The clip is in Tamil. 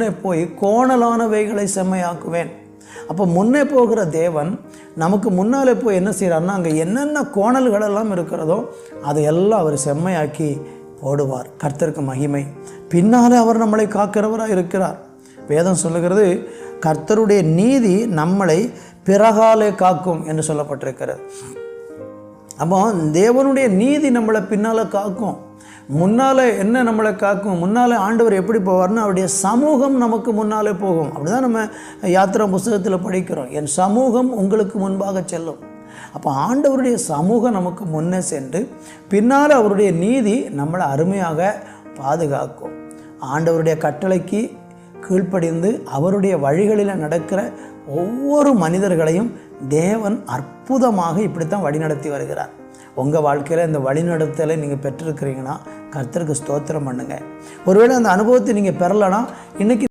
முன்னே போய் கோணலானவைகளை செம்மையாக்குவேன். அப்போ முன்னே போகிற தேவன் நமக்கு முன்னாலே போய் என்ன செய்கிறாருன்னா அங்கே என்னென்ன கோணல்கள் எல்லாம் இருக்கிறதோ அதையெல்லாம் அவர் செம்மையாக்கி போடுவார். கர்த்தருக்கு மகிமை. பின்னாலே அவர் நம்மளை காக்கிறவராக இருக்கிறார். வேதம் சொல்லுகிறது கர்த்தருடைய நீதி நம்மளை பிறகாலே காக்கும் என்று சொல்லப்பட்டிருக்கிறது. அப்போ தேவனுடைய நீதி நம்மளை பின்னால் காக்கும். முன்னால் என்ன நம்மளை காக்கும்? முன்னால் ஆண்டவர் எப்படி போவார்னு அவருடைய சமூகம் நமக்கு முன்னாலே போகும். அப்படிதான் நம்ம யாத்திரா புஸ்தகத்தில் படிக்கிறோம். என் சமூகம் உங்களுக்கு முன்பாக செல்லும். அப்போ ஆண்டவருடைய சமூகம் நமக்கு முன்னே சென்று பின்னால் அவருடைய நீதி நம்மளை அருமையாக பாதுகாக்கும். ஆண்டவருடைய கட்டளைக்கு கீழ்ப்படிந்து அவருடைய வழிகளில் நடக்கிற ஒவ்வொரு மனிதர்களையும் தேவன் அற்புதமாக இப்படித்தான் வழிநடத்தி வருகிறார். உங்கள் வாழ்க்கையில் இந்த வழிநடத்தலை நீங்கள் பெற்றிருக்கிறீங்கன்னா கர்த்தருக்கு ஸ்தோத்திரம் பண்ணுங்கள் ஒருவேளை அந்த அனுபவத்தை நீங்கள் பெறலைன்னா இன்றைக்கி